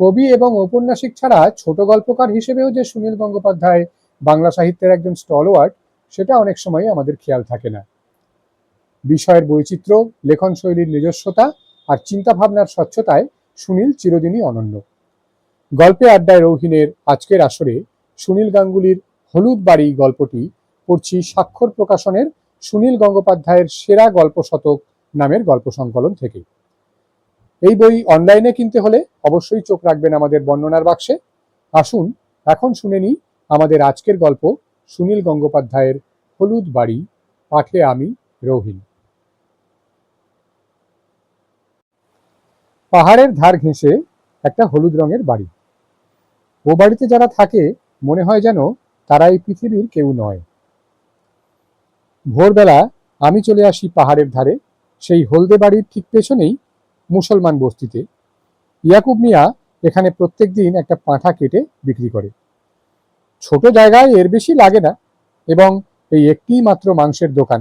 কবি এবং ঔপন্যাসিক ছাড়া ছোট গল্পকার হিসেবেও যে সুনীল গঙ্গোপাধ্যায় বাংলা সাহিত্যের একজন স্টলওয়ার্ড, সেটা অনেক সময় আমাদের খেয়াল থাকে না। বিষয়ের বৈচিত্র্য লেখন শৈলীর নিজস্বতা আর চিন্তাভাবনার স্বচ্ছতায় সুনীল চিরদিনই অনন্য। গল্পে আড্ডায় রৌহিনের আজকের আসরে সুনীল গাঙ্গুলির হলুদ বাড়ি গল্পটি পড়ছি স্বাক্ষর প্রকাশনের সুনীল গঙ্গোপাধ্যায়ের সেরা গল্প শতক নামের গল্প সংকলন থেকে। এই বই অনলাইনে কিনতে হলে অবশ্যই চোখ রাখবেন আমাদের বর্ণনার বাক্সে। আসুন, এখন শুনে নিই আমাদের আজকের গল্প সুনীল গঙ্গোপাধ্যায়ের হলুদ বাড়ি, পাঠে আমি রোহিন পাহাড়ের ধার ঘেঁষে একটা হলুদ রঙের বাড়ি। ও বাড়িতে যারা থাকে, মনে হয় যেন তারা এই পৃথিবীর কেউ নয়। ভোরবেলা আমি চলে আসি পাহাড়ের ধারে, সেই হলদে বাড়ির ঠিক পেছনেই মুসলমান বস্তিতে। ইয়াকুব মিয়া এখানে প্রত্যেক দিন একটা পাঁঠা কেটে বিক্রি করে। ছোট জায়গায় এর বেশি লাগে না এবং এই একটিই মাত্র মাংসের দোকান।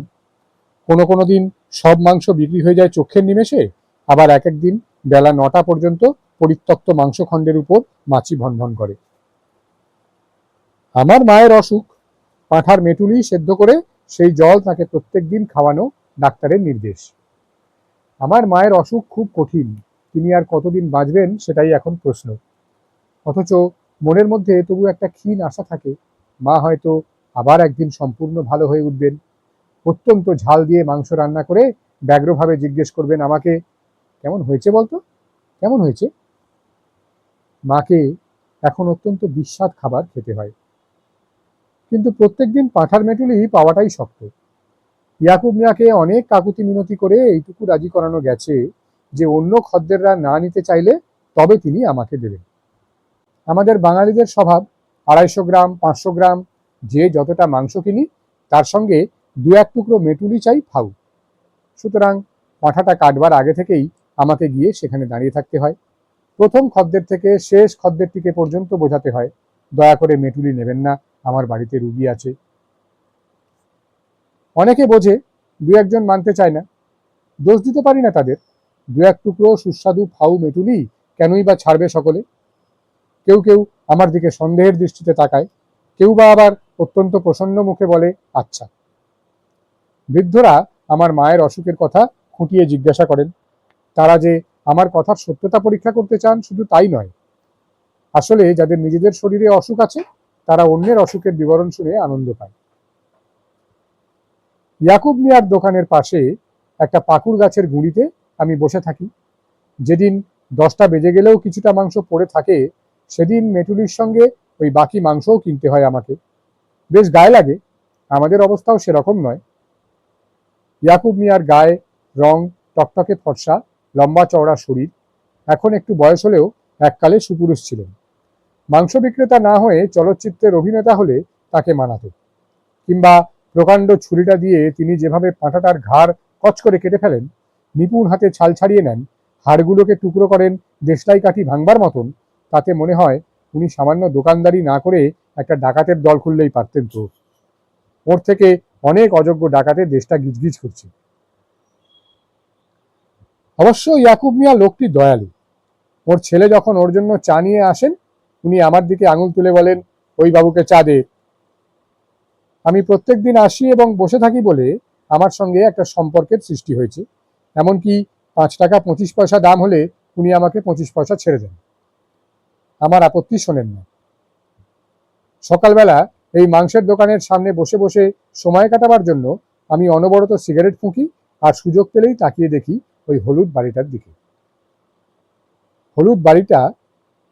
কোনো কোনো দিন সব মাংস বিক্রি হয়ে যায় চোখের নিমেষে, আবার এক এক দিন বেলা নটা পর্যন্ত পরিত্যক্ত মাংসখণ্ডের উপর মাছি ভনভন করে। আমার মায়ের অসুখ, পাঁঠার মেটুলি সেদ্ধ করে সেই জল তাকে প্রত্যেক দিন খাওয়ানো ডাক্তারের নির্দেশ। আমার মায়ের অসুখ খুব কঠিন। তিনি আর কতদিন বাঁচবেন সেটাই এখন প্রশ্ন। অথচ মনের মধ্যে তবু একটা ক্ষীণ আশা থাকে, মা হয়তো আবার একদিন সম্পূর্ণ ভালো হয়ে উঠবেন। অত্যন্ত ঝাল দিয়ে মাংস রান্না করে ব্যগ্রভাবে জিজ্ঞেস করবেন আমাকে, কেমন হয়েছে বলতো? কেমন হয়েছে? মাকে এখন অত্যন্ত বিস্বাদ খাবার খেতে হয়। কিন্তু প্রত্যেকদিন পাঁঠার মেটুলি পাওয়াটাই শক্ত। ইয়াকুব মিয়াকে অনেক কাকুতি মিনতি করে এইটুকু রাজি করানো গেছে যে অন্য খদ্দেররা না নিতে চাইলে তবে তিনি আমাকে দেবেন। আমাদের বাঙালিদের স্বভাব, আড়াইশো গ্রাম, পাঁচশো গ্রাম, যে যতটা মাংস কিনি, তার সঙ্গে দু এক টুকরো মেটুলি চাই ফাউ। সুতরাং পাঁঠাটা কাটবার আগে থেকেই আমাকে গিয়ে সেখানে দাঁড়িয়ে থাকতে হয়। প্রথম খদ্দের থেকে শেষ খদ্দেরটিকে পর্যন্ত বোঝাতে হয়, দয়া করে মেটুলি নেবেন না, আমার বাড়িতে রুগী আছে। অনেকে বোঝে দু একজন মানতে চায় না। দোষ দিতে পারি না তাদের। দু এক টুকরো সুস্বাদু ফাউ মেটুলি কেনই বা ছাড়বে সকলে? কেউ কেউ আমার দিকে সন্দেহের দৃষ্টিতে তাকায়, কেউ বা আবার অত্যন্ত প্রসন্ন মুখে বলে আচ্ছা। বৃদ্ধরা আমার মায়ের অসুখের কথা খুঁটিয়ে জিজ্ঞাসা করেন। তারা যে আমার কথার সত্যতা পরীক্ষা করতে চান শুধু তাই নয়। আসলে যাদের নিজেদের শরীরে অসুখ আছে, তারা অন্যের অসুখের বিবরণ শুনে আনন্দ পায়। ইয়াকুব মিয়ার দোকানের পাশে একটা পাকুর গাছের গুঁড়িতে আমি বসে থাকি। যেদিন দশটা বেজে গেলেও কিছুটা মাংস পড়ে থাকে, সেদিন মেটুলির সঙ্গে ওই বাকি মাংসও কিনতে হয় আমাকে। বেশ গায়ে লাগে, আমাদের অবস্থাও সেরকম নয়। ইয়াকুব মিয়ার গায়ে রং, টকটকে ফর্সা, লম্বা চওড়া শরীর, এখন একটু বয়স হলেও এককালে সুপুরুষ ছিলেন। মাংস বিক্রেতা না হয়ে চলচ্চিত্রের অভিনেতা হলে তাকে মানাতো। কিংবা প্রকাণ্ড ছুরিটা দিয়ে তিনি যেভাবে পাঁঠাটার ঘাড় কচ করে কেটে ফেলেন, নিপুণ হাতে ছাল ছাড়িয়ে নেন, হাড়গুলোকে টুকরো করেন দেশলাই কাঠি ভাঙবার মতন, তাতে মনে হয় উনি সামান্য দোকানদারি না করে একটা ডাকাতের দল খুললেই পারতেন তো। ওর থেকে অনেক অযোগ্য ডাকাতে দেশটা গিজগিজ করছে। অবশ্য ইয়াকুব মিয়া লোকটি দয়ালু। ওর ছেলে যখন ওর জন্য চা নিয়ে আসেন, উনি আমার দিকে আঙুল তুলে বলেন, ওই বাবুকে চা দে আমি প্রত্যেক দিন আসি এবং বসে থাকি বলে আমার সঙ্গে একটা সম্পর্কের সৃষ্টি হয়েছে। এমনকি পাঁচ টাকা পঁচিশ পয়সা দাম হলে উনি আমাকে পঁচিশ পয়সা ছেড়ে দেন। আমার আপত্তি শোনেন না। সকালবেলা এই মাংসের দোকানের সামনে বসে বসে সময় কাটাবার জন্য আমি অনবরত সিগারেট ফুঁকি আর সুযোগ পেলেই তাকিয়ে দেখি ওই হলুদ বাড়িটার দিকে। হলুদ বাড়িটা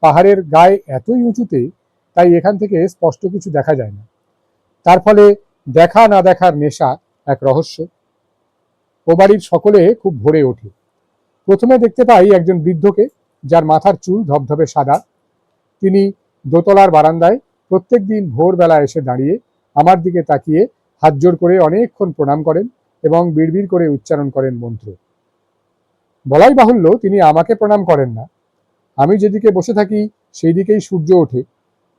পাহাড়ের গায়ে এতই উঁচুতে তাই এখান থেকে স্পষ্ট কিছু দেখা যায় না। তার ফলে দেখা না দেখার নেশা এক রহস্য। ও বাড়ির সকলে খুব ভরে ওঠে। প্রথমে দেখতে পাই একজন বৃদ্ধকে, যার মাথার চুল ধবধবে সাদা। তিনি দোতলার বারান্দায় প্রত্যেক দিন ভোরবেলা এসে দাঁড়িয়ে আমার দিকে তাকিয়ে হাত জোড় করে অনেকক্ষণ প্রণাম করেন এবং বিড়বিড় করে উচ্চারণ করেন মন্ত্র। বলাই বাহুল্য, তিনি আমাকে প্রণাম করেন না। আমি যেদিকে বসে থাকি সেই দিকেই সূর্য ওঠে।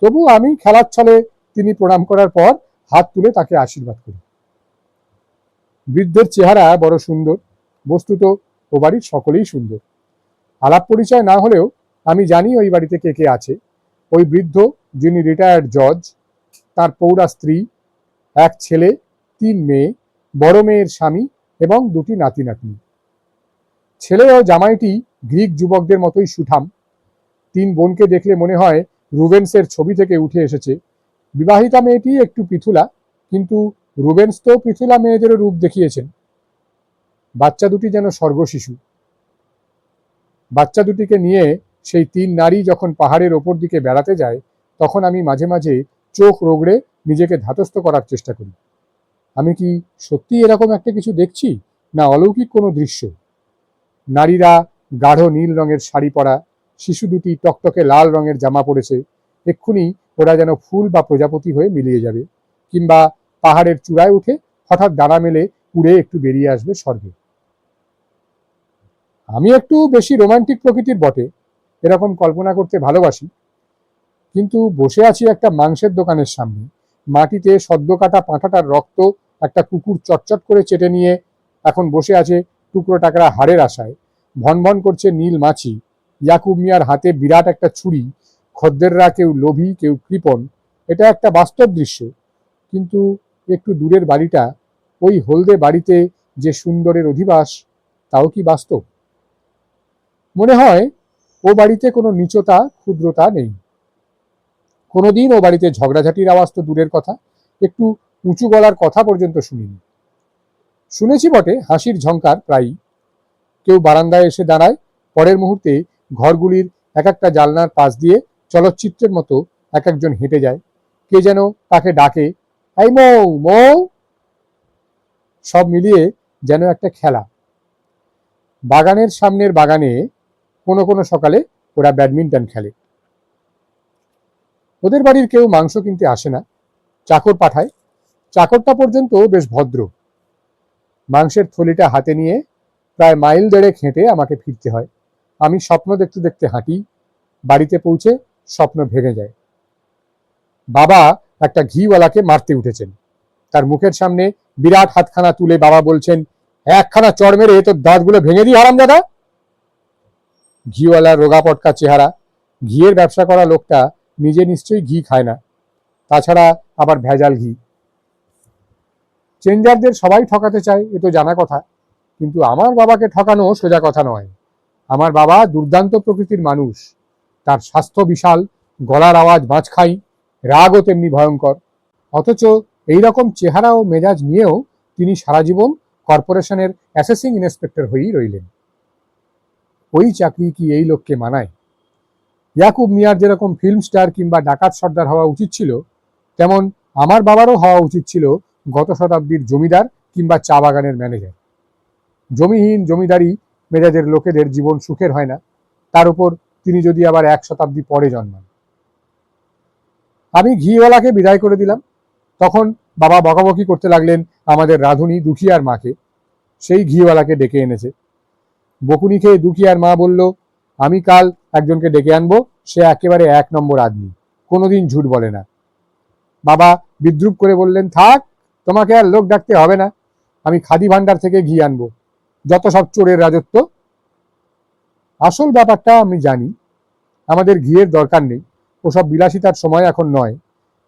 তবু আমি খেলার ছলে তিনি প্রণাম করার পর হাত তুলে তাকে আশীর্বাদ করি বৃদ্ধের চেহারা বড় সুন্দর, বস্তুত ও বাড়ির সকলেই সুন্দর। আলাপ পরিচয় না হলেও আমি জানি ওই বাড়িতে কে কে আছে। ওই বৃদ্ধ যিনি রিটায়ার্ড জজ তার পৌরা স্ত্রী, এক ছেলে, তিন মেয়ে, বড় মেয়ের স্বামী এবং দুটি নাতি নাতনি ছেলে ও জামাইটি গ্রিক যুবকদের মতোই সুঠাম। তিন বোনকে দেখলে মনে হয় রুবেন্সের ছবি থেকে উঠে এসেছে। বিবাহিতা মেয়েটি একটু পিথুলা, কিন্তু রুবেন্স তো পিথুলা মেয়েদেরও রূপ দেখিয়েছেন। বাচ্চা দুটি যেন স্বর্গশিশু। বাচ্চা দুটিকে নিয়ে সেই তিন নারী যখন পাহাড়ের ওপর দিকে বেড়াতে যায়, তখন আমি মাঝে মাঝে চোখ রোগড়ে নিজেকে ধাতস্থ করার চেষ্টা করি। আমি কি সত্যি এরকম একটা কিছু দেখছি, না অলৌকিক কোনো দৃশ্য? নারীরা গাঢ় নীল রঙের শাড়ি পরা, শিশু দুটি টকটকে লাল রঙের জামা পরেছে, এক্ষুনি ওরা যেন ফুল বা প্রজাপতি হয়ে মিলিয়ে যাবে, কিংবা পাহাড়ের চূড়ায় উঠে হঠাৎ ডানা মেলে উড়ে একটু বেরিয়ে আসবে স্বর্গে। আমি একটু বেশি রোমান্টিক প্রকৃতির বটে, এরকম কল্পনা করতে ভালোবাসি। কিন্তু বসে আছি একটা মাংসের দোকানের সামনে, মাটিতে সদ্য কাটা পাঁঠাটার রক্ত একটা কুকুর চটচট করে চেটে নিয়ে এখন বসে আছে টুকরো টাকরা হাড়ের আশায়, ভনভন করছে নীল মাছি, ইয়াকুব মিয়ার হাতে বিরাট একটা ছুরি খদ্দেররা কেউ লোভী, কেউ কৃপণ, এটা একটা বাস্তব দৃশ্য। কিন্তু একটু দূরের বাড়িটা, ওই হলদে বাড়িতে যে সুন্দরের অধিবাস, তাও কি বাস্তব? মনে হয়, ও বাড়িতে কোনো নিচতা, ক্ষুদ্রতা নেই। কোনোদিন ও বাড়িতে ঝগড়াঝাটির আওয়াজ তো দূরের কথা, একটু উঁচু গলার কথা পর্যন্ত শুনিনি। শুনেছি বটে, হাসির ঝঙ্কার প্রায়ই। কেউ বারান্দায় এসে দাঁড়ায়, পরের মুহূর্তে ঘরগুলির এক একটা জালনার পাশ দিয়ে চলচ্চিত্রের মতো এক একজন হেঁটে যায়। কে যেন তাকে ডাকে, এই মৌ মৌ! সব মিলিয়ে যেন একটা খেলা। বাগানের সামনের বাগানে কোনো কোনো সকালে ওরা ব্যাডমিন্টন খেলে। ওদের বাড়ির কেউ মাংস কিনতে আসে না। চাকর পাঠায়। চাকরটা পর্যন্ত বেশ ভদ্র। মাংসের থলিটা হাতে নিয়ে প্রায় মাইল দেড়েক হেঁটে আমাকে ফিরতে হয়। আমি স্বপ্ন দেখতে দেখতে হাঁটি। বাড়িতে পৌঁছে স্বপ্ন ভেঙে যায়। বাবা একটা ঘিওয়ালাকে মারতে উঠেছেন। তার মুখের সামনে বিরাট হাতখানা তুলে বাবা বলছেন, একখানা চড় মেরে তোর দাঁতগুলো ভেঙে দিই হারাম দাদা ঘিওয়ালার রোগা পটকা চেহারা, ঘিয়ের ব্যবসা করা লোকটা নিজে নিশ্চয়ই ঘি খায় না। তাছাড়া আবার ভেজাল ঘি। চেঞ্জারদের সবাই ঠকাতে চায়, এ তো জানা কথা। কিন্তু আমার বাবাকে ঠকানো সোজা কথা নয়। আমার বাবা দুর্দান্ত প্রকৃতির মানুষ। তার স্বাস্থ্য বিশাল, গলার আওয়াজ বাঁচখাই রাগও তেমনি ভয়ঙ্কর। অথচ এই রকম চেহারা ও মেজাজ নিয়েও তিনি সারা জীবন কর্পোরেশনের অ্যাসেসিং ইন্সপেক্টর হয়েই রইলেন। ওই চাকরি কি এই লোককে মানায়? ইয়াকুব মিয়ার যেরকম ফিল্ম স্টার কিংবা ডাকাত সর্দার হওয়া উচিত ছিল, তেমন আমার বাবারও হওয়া উচিত ছিল গত শতাব্দীর জমিদার কিংবা চা বাগানের ম্যানেজার। জমিহীন জমিদারি মেজাজের লোকেদের জীবন সুখের হয় না। তার উপর তিনি যদি আবার এক শতাব্দী পরে জন্মান। আমি ঘিওয়ালাকে বিদায় করে দিলাম। তখন বাবা বকাবকি করতে লাগলেন আমাদের রাধুনী দুখিয়ার মাকে। সেই ঘিওয়ালাকে ডেকে এনেছে। বকুনি খেয়ে দুখিয়ার মা বলল, আমি কাল একজনকে ডেকে আনব, সে একেবারে এক নম্বর আদমি। কোনোদিন ঝুট বলে না। বাবা বিদ্রুপ করে বললেন, থাক, তোমাকে আর লোক ডাকতে হবে না। আমি খাদি ভান্ডার থেকে ঘি আনব। যত সব চোরের রাজত্ব আসল ব্যাপারটা আমি জানি। আমাদের ঘিয়ের দরকার নেই। ওসব বিলাসিতার সময় এখন নয়।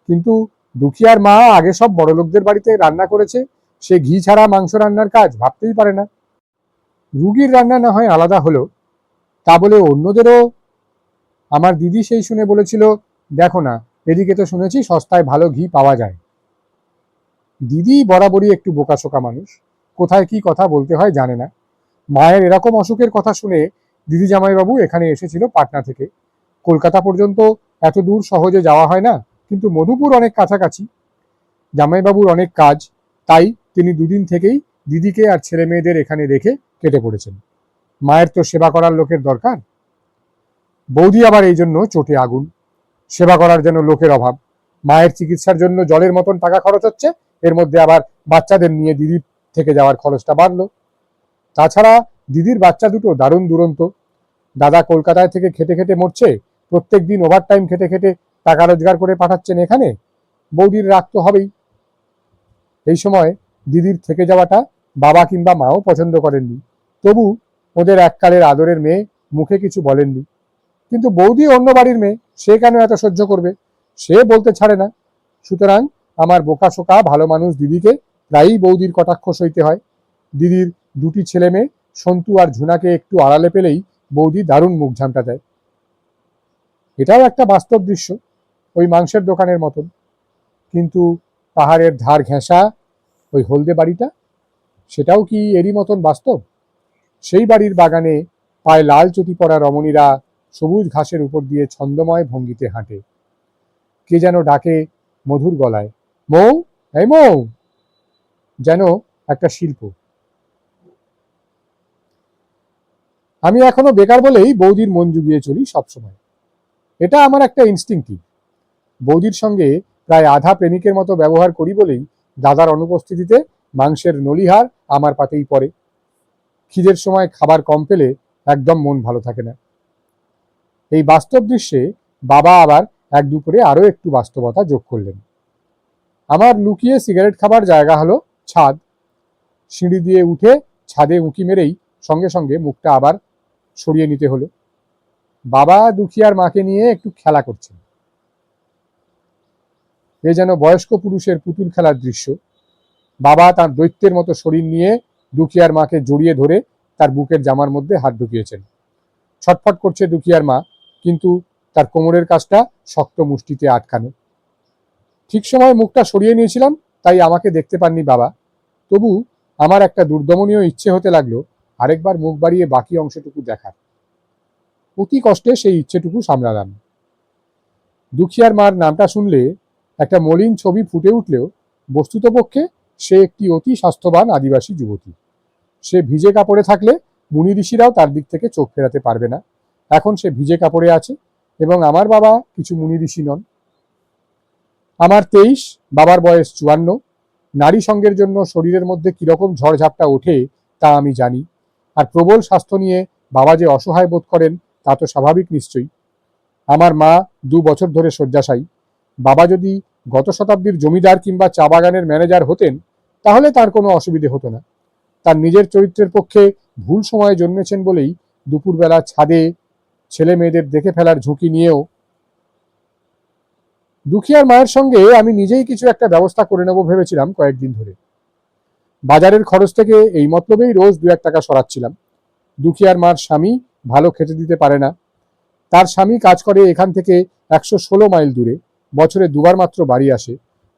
কিন্তু দুখিয়ার মা আগে সব বড় লোকদের বাড়িতে রান্না করেছে। সে ঘি ছাড়া মাংস রান্নার কাজ ভাবতেই পারে না। রুগীর রান্না না হয় আলাদা হলো। তা বলে অন্যদেরও আমার দিদি সেই শুনে বলেছিল, দেখো না, এদিকে তো শুনেছি সস্তায় ভালো ঘি পাওয়া যায়। দিদি বরাবরই একটু বোকাশোকা মানুষ। কোথায় কি কথা বলতে হয় জানে না। মায়ের এরকম অসুখের কথা শুনে দিদি জামাইবাবু এখানে এসেছিল পাটনা থেকে। কলকাতা পর্যন্ত এত দূর সহজে যাওয়া হয় না, কিন্তু মধুপুর অনেক কাছাকাছি। জামাইবাবুর অনেক কাজ, তাই তিনি দুদিন থেকেই দিদিকে আর ছেলে মেয়েদের এখানে রেখে কেটে পড়েছেন। মায়ের তো সেবা করার লোকের দরকার। বৌদি আবার এই জন্য চোটে আগুন। সেবা করার জন্য লোকের অভাব। মায়ের চিকিৎসার জন্য জলের মতন টাকা খরচ হচ্ছে, এর মধ্যে আবার বাচ্চাদের নিয়ে দিদির থেকে যাওয়ার খরচটা বাড়লো। তাছাড়া দিদির বাচ্চা দুটো দারুণ দুরন্ত। দাদা কলকাতায় থেকে খেটে খেটে মরছে প্রত্যেক দিন ওভার টাইম খেটে খেটে টাকা রোজগার করে পাঠাচ্ছেন এখানে। বৌদির রাগ তো হবেই। এই সময় দিদির থেকে যাওয়াটা বাবা কিংবা মাও পছন্দ করেননি। তবু ওদের এককালের আদরের মেয়ে মুখে কিছু বলেননি। কিন্তু বৌদি অন্য বাড়ির মেয়ে, সে কেন এত সহ্য করবে? সে বলতে ছাড়ে না। সুতরাং আমার বোকাশোকা ভালো মানুষ দিদিকে প্রায়ই বৌদির কটাক্ষ সইতে হয়। দিদির দুটি ছেলে মেয়ে সন্তু আর ঝুনাকে একটু আড়ালে পেলেই বৌদি দারুণ মুখ ঝামটা দেয়। এটাও একটা বাস্তব দৃশ্য, ওই মাংসের দোকানের মতন। কিন্তু পাহাড়ের ধার ঘেঁষা ওই হলদে বাড়িটা, সেটাও কি এরই মতন বাস্তব? সেই বাড়ির বাগানে পায়ে লাল চটি পরা রমণীরা সবুজ ঘাসের উপর দিয়ে ছন্দময় ভঙ্গিতে হাঁটে। কে যেন ডাকে মধুর গলায়, মৌ, এই মৌ! যেন একটা শিল্প। আমি এখনও বেকার বলেই বৌদির মন জুগিয়ে চলি সবসময়। এটা আমার একটা ইনস্টিংটিভ বৌদির সঙ্গে প্রায় আধা প্রেমিকের মতো ব্যবহার করি বলেই দাদার অনুপস্থিতিতে মাংসের নলিহার আমার পাতেই পড়ে। খিদের সময় খাবার কম পেলে একদম মন ভালো থাকে না। এই বাস্তব দৃশ্যে বাবা আবার এক দুপুরে আরও একটু বাস্তবতা যোগ করলেন। আমার লুকিয়ে সিগারেট খাবার জায়গা হলো ছাদ। সিঁড়ি দিয়ে উঠে ছাদে উঁকি মেরেই সঙ্গে সঙ্গে মুখটা আবার সরিয়ে নিতে হলো। বাবা দুখিয়ার মাকে নিয়ে একটু খেলা করছেন। এ যেন বয়স্ক পুরুষের পুতুল খেলার দৃশ্য। বাবা তার দৈত্যের মতো শরীর নিয়ে দুখিয়ার মাকে জড়িয়ে ধরে তার বুকের জামার মধ্যে হাত ঢুকিয়েছেন। ছটফট করছে দুখিয়ার মা, কিন্তু তার কোমরের কাজটা শক্ত মুষ্টিতে আটকানো। ঠিক সময় মুখটা সরিয়ে নিয়েছিলাম, তাই আমাকে দেখতে পাননি বাবা। তবু আমার একটা দুর্দমনীয় ইচ্ছে হতে লাগল আরেকবার মুখ বাড়িয়ে বাকি অংশটুকু দেখার। অতি কষ্টে সেই ইচ্ছেটুকু সামলালাম। দুখিয়ার মার নামটা শুনলে একটা মলিন ছবি ফুটে উঠলেও বস্তুতপক্ষে সে একটি অতি স্বাস্থ্যবান আদিবাসী যুবতী। সে ভিজে কাপড়ে থাকলে মুনি ঋষিরাও তার দিক থেকে চোখ ফেরাতে পারবে না। এখন সে ভিজে কাপড়ে আছে এবং আমার বাবা কিছু মুনি ঋষি নন। আমার তেইশ, বাবার বয়স চুয়ান্ন। নারী সঙ্গের জন্য শরীরের মধ্যে কীরকম ঝড়ঝাপটা ওঠে তা আমি জানি। আর প্রবল স্বাস্থ্য নিয়ে বাবা যে অসহায় বোধ করেন, তা তো স্বাভাবিক নিশ্চয়ই। আমার মা দু বছর ধরে শয্যাশায়ী। বাবা যদি গত শতাব্দীর জমিদার কিংবা চা বাগানের ম্যানেজার হতেন, তাহলে তার কোনো অসুবিধে হতো না। তার নিজের চরিত্রের পক্ষে ভুল সময়ে জন্মেছেন বলেই দুপুরবেলা ছাদে ছেলে মেয়েদের দেখে ফেলার ঝুঁকি নিয়েও। দুখিয়ার মায়ের সঙ্গে আমি নিজেই কিছু একটা ব্যবস্থা করে নেব ভেবেছিলাম কয়েকদিন ধরে। বাজারের খরচ থেকে এই মতলবেই রোজ দু এক টাকা সরাচ্ছিলাম। দুখিয়ার মার স্বামী ভালো খেতে দিতে পারে না। তার স্বামী কাজ করে এখান থেকে একশো ষোলো মাইল দূরে, বছরে দুবার মাত্র বাড়ি আসে।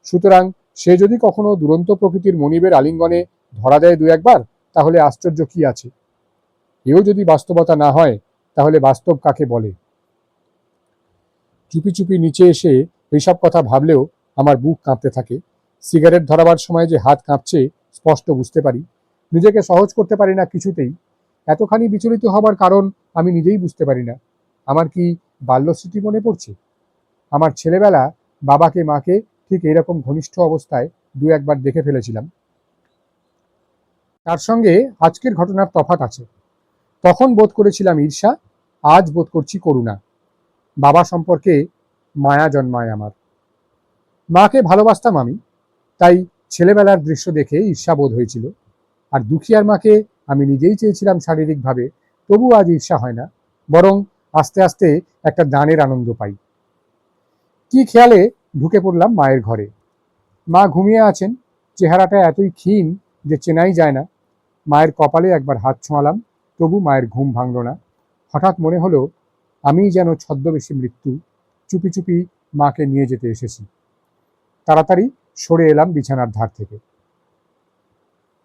সুতরাং সে যদি কখনো দুরন্ত প্রকৃতির মনিবের আলিঙ্গনে ধরা দেয় দু একবার, তাহলে আশ্চর্য কি আছে? এও যদি বাস্তবতা না হয়, তাহলে বাস্তব কাকে বলে? চুপি চুপি নিচে এসে এইসব কথা ভাবলেও আমার বুক কাঁপতে থাকে। সিগারেট ধরাবার সময় যে হাত কাঁপছে স্পষ্ট বুঝতে পারি। নিজেকে সহজ করতে পারি না কিছুতেই। এতখানি বিচলিত হবার কারণ আমি নিজেই বুঝতে পারি না। আমার কি বাল্যস্মৃতি মনে পড়ছে? আমার ছেলেবেলা বাবাকে, মাকে ঠিক এরকম ঘনিষ্ঠ অবস্থায় দু একবার দেখে ফেলেছিলাম। তার সঙ্গে আজকের ঘটনার তফাত আছে। তখন বোধ করেছিলাম ঈর্ষা, আজ বোধ করছি করুণা। বাবা সম্পর্কে মায়া জন্মায় আমার। মাকে ভালোবাসতাম আমি, তাই ছেলেবেলার দৃশ্য দেখে ঈর্ষা বোধ হয়েছিল। আর দুখিয়ার মাকে আমি নিজেই চেয়েছিলাম শারীরিকভাবে, তবু আজ ঈর্ষা হয় না, বরং আস্তে আস্তে একটা দানের আনন্দ পাই। কি খেয়ালে ঢুকে পড়লাম মায়ের ঘরে। মা ঘুমিয়ে আছেন, চেহারাটা এতই ক্ষীণ যে চেনাই যায় না। মায়ের কপালে একবার হাত ছোঁয়ালাম, তবু মায়ের ঘুম ভাঙল না। হঠাৎ মনে হলো আমি যেন ছদ্মবেশী মৃত্যু, চুপি চুপি মাকে নিয়ে যেতে এসেছি। তাড়াতাড়ি সরে এলাম বিছানার ধার থেকে।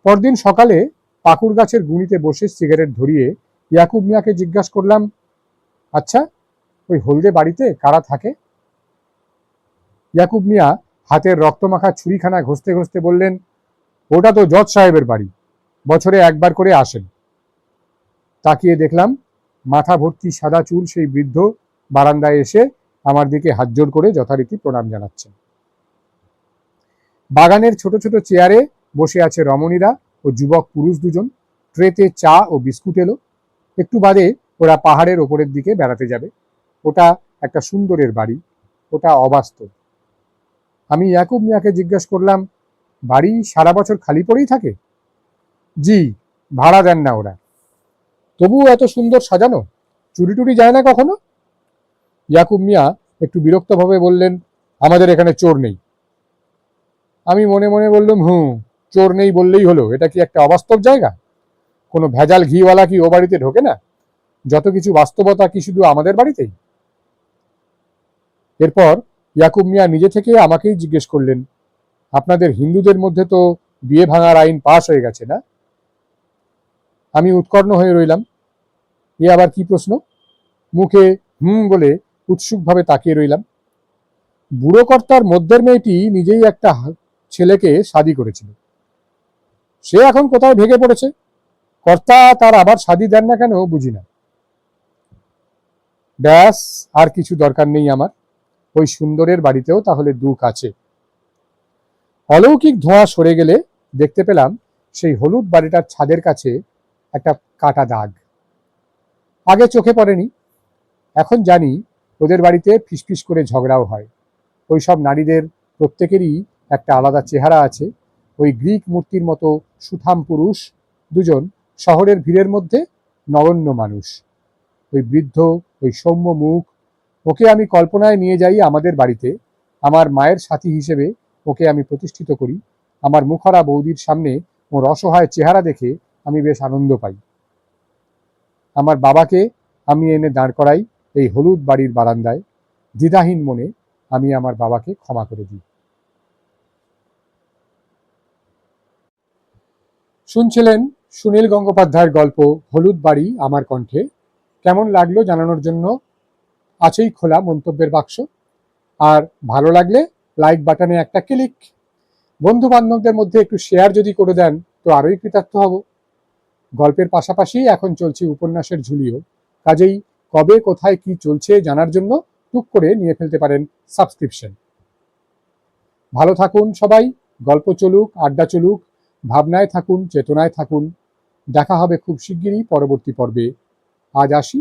পরদিন সকালে পাকুর গাছের গুঁড়িতে বসে সিগারেট ধরিয়ে ইয়াকুব মিয়াকে জিজ্ঞাসা করলাম আচ্ছা ওই হলদে বাড়িতে কারা থাকে? ইয়াকুব মিয়া হাতের রক্তমাখা ছুরিখানা ঘষতে ঘষতে বললেন, ওটা তো জজ সাহেবের বাড়ি, বছরে একবার করে আসেন। তাকিয়ে দেখলাম মাথা ভর্তি সাদা চুল সেই বৃদ্ধ বারান্দায় এসে আমার দিকে হাত জোর করে যথারীতি প্রণাম জানাচ্ছেন। বাগানের ছোট ছোট চেয়ারে বসে আছে রমণীরা ও যুবক পুরুষ দুজন। ট্রেতে চা ও বিস্কুট এলো। একটু বাদে ওরা পাহাড়ের ওপরের দিকে বেড়াতে যাবে। ওটা একটা সুন্দরের বাড়ি। ওটা অবাস্তব। আমি ইয়াকুব মিয়াকে জিজ্ঞেস করলাম, বাড়ি সারা বছর খালি পড়েই থাকে? জি, ভাড়া দেন না ওরা। তবুও এত সুন্দর সাজানো? চুরি টুরি যায় না কখনো? ইয়াকুব মিয়া একটু বিরক্তভাবে বললেন, আমাদের এখানে চোর নেই। আমি মনে মনে বললাম হুম চোর নেই বললেই হলো। এটা কি একটা অবাস্তব জায়গা? কোনো ভেজাল ঘিওয়ালা কি ও বাড়িতে ঢোকে না? যত কিছু বাস্তবতা কি শুধু আমাদের বাড়িতেই? এরপর ইয়াকুব মিয়া নিজে থেকে আমাকেই জিজ্ঞেস করলেন, আপনাদের হিন্দুদের মধ্যে তো বিয়ে ভাঙার আইন পাশ হয়ে গেছে না? আমি উৎকর্ণ হয়ে রইলাম। এ আবার কি প্রশ্ন? মুখে হুম বলে উৎসুকভাবে তাকিয়ে রইলাম। বুড়ো কর্তার মধ্যের মেয়েটি নিজেই একটা ছেলেকে শাদি করেছিল। সে এখন কোথায় ভেগে পড়েছে? কর্তা তার আবার শাদি দেন না কেন বুঝি না। ব্যাস, আর কিছু দরকার নেই আমার। ওই সুন্দরের বাড়িতেও তাহলে দুঃখ আছে। অলৌকিক ধোঁয়া সরে গেলে দেখতে পেলাম সেই হলুদ বাড়িটার ছাদের কাছে একটা কাটা দাগ। আগে চোখে পড়েনি। এখন জানি ওদের বাড়িতে ফিসফিস করে ঝগড়াও হয়। ওই সব নারীদের প্রত্যেকেরই একটা আলাদা চেহারা আছে। ওই গ্রিক মূর্তির মতো সুঠাম পুরুষ দুজন শহরের ভিড়ের মধ্যে নগণ্য মানুষ। ওই বৃদ্ধ, ওই সৌম্য মুখ, ওকে আমি কল্পনায় নিয়ে যাই আমাদের বাড়িতে। আমার মায়ের সাথী হিসেবে ওকে আমি প্রতিষ্ঠিত করি। আমার মুখরা বৌদির সামনে ওর অসহায় চেহারা দেখে আমি বেশ আনন্দ পাই। আমার বাবাকে আমি এনে দাঁড় করাই এই হলুদ বাড়ির বারান্দায়। দ্বিধাহীন মনে আমি আমার বাবাকে ক্ষমা করে দিই। শুনছিলেন সুনীল গঙ্গোপাধ্যায়ের গল্প, হলুদ বাড়ি আমার কণ্ঠে। কেমন লাগল জানানোর জন্য? আছেই খোলা মন্তব্যের বাক্স। আর ভালো লাগলে লাইক বাটনে একটা ক্লিক বন্ধু বান্ধবদের মধ্যে একটু শেয়ার যদি করে দেন, তো আরোই কৃতার্থ হব। গল্পের পাশাপাশি এখন চলছে উপন্যাসের ঝুলিও। কাজেই কবে, কোথায়, কি চলছে জানার জন্য টুক করে নিয়ে ফেলতে পারেন সাবস্ক্রিপশন ভালো থাকুন সবাই। গল্প চলুক, আড্ডা চলুক ভাবনায় থাকুন চেতনায় থাকুন। দেখা হবে খুব শিগগিরই পরবর্তী পর্বে। আজ আসি।